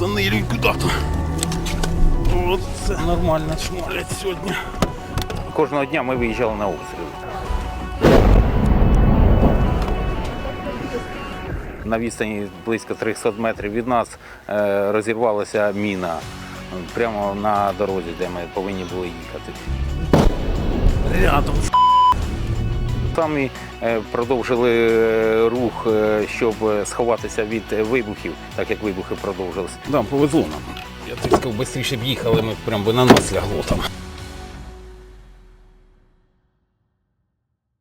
винирюй куди-то. От це нормально шмалять сьогодні. Кожного дня ми виїжджали на обстріл. На відстані близько 300 метрів від нас е, розірвалася міна прямо на дорозі, де ми повинні були їхати. Рядом. Там і е, продовжили е, рух, е, щоб сховатися від вибухів, так як вибухи продовжилися. Да, повезло нам. Я тискав, швидше б їхали, ми прям би на нас лягло там.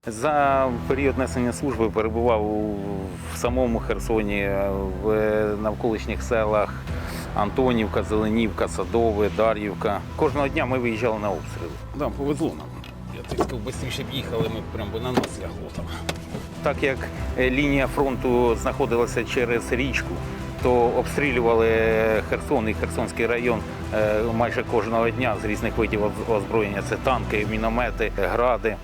За період несення служби перебував у- в самому Херсоні, в навколишніх селах Антонівка, Зеленівка, Садове, Дар'ївка. Кожного дня ми виїжджали на обстріли. Да, повезло нам. Я тискав, швидше б їхали, ми прямо би на нас лягло там. Так як е, лінія фронту знаходилася через річку, то обстрілювали Херсон і Херсонський район е, майже кожного дня з різних видів озброєння. Це танки, міномети, гради.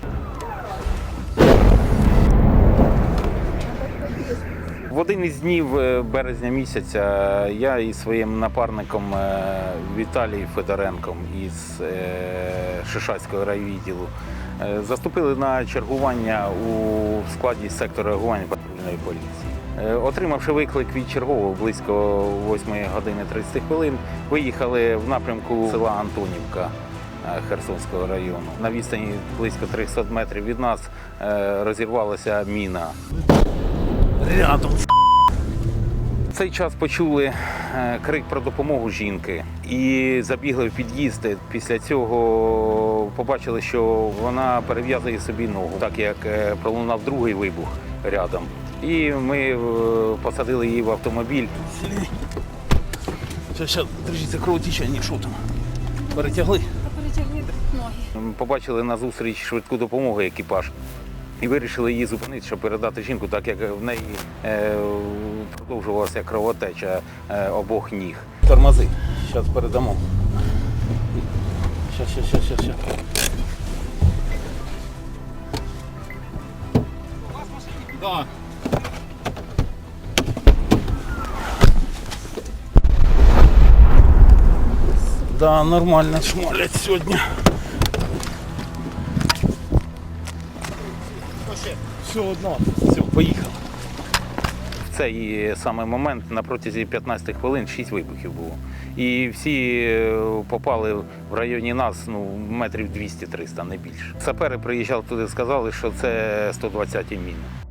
В один із днів е, березня місяця я із своїм напарником е, Віталієм Федоренком із е, Шишацького райвідділу заступили на чергування у складі сектору реагування патрульної поліції. Отримавши виклик від чергового близько 8 години 30 хвилин, виїхали в напрямку села Антонівка. Херсонського району на відстані близько 300 метрів від нас розірвалася міна. Рядом. В цей час почули е, крик про допомогу жінки і забігли в під'їзд. Після цього побачили, що вона перев'язує собі ногу, так як е, пролунав другий вибух рядом. І ми е, посадили її в автомобіль. Сейчас, держіться, кровотечення, що там? Перетягли? Перетягни ноги. Побачили назустріч швидку допомогу екіпаж. І вирішили її зупинити, щоб передати жінку, так як в неї е, продовжувалася кровотеча е, обох ніг. Тормози. Зараз передамо. Сейчас, сейчас, сейчас, сейчас. Да. Да, нормально шмалять сьогодні. Все одно. Все, поїхали. В цей саме момент на протязі 15 хвилин 6 вибухів було. І всі е, попали в районі нас ну, метрів 200-300, не більше. Сапери приїжджали туди, сказали, що це 120-ті міни.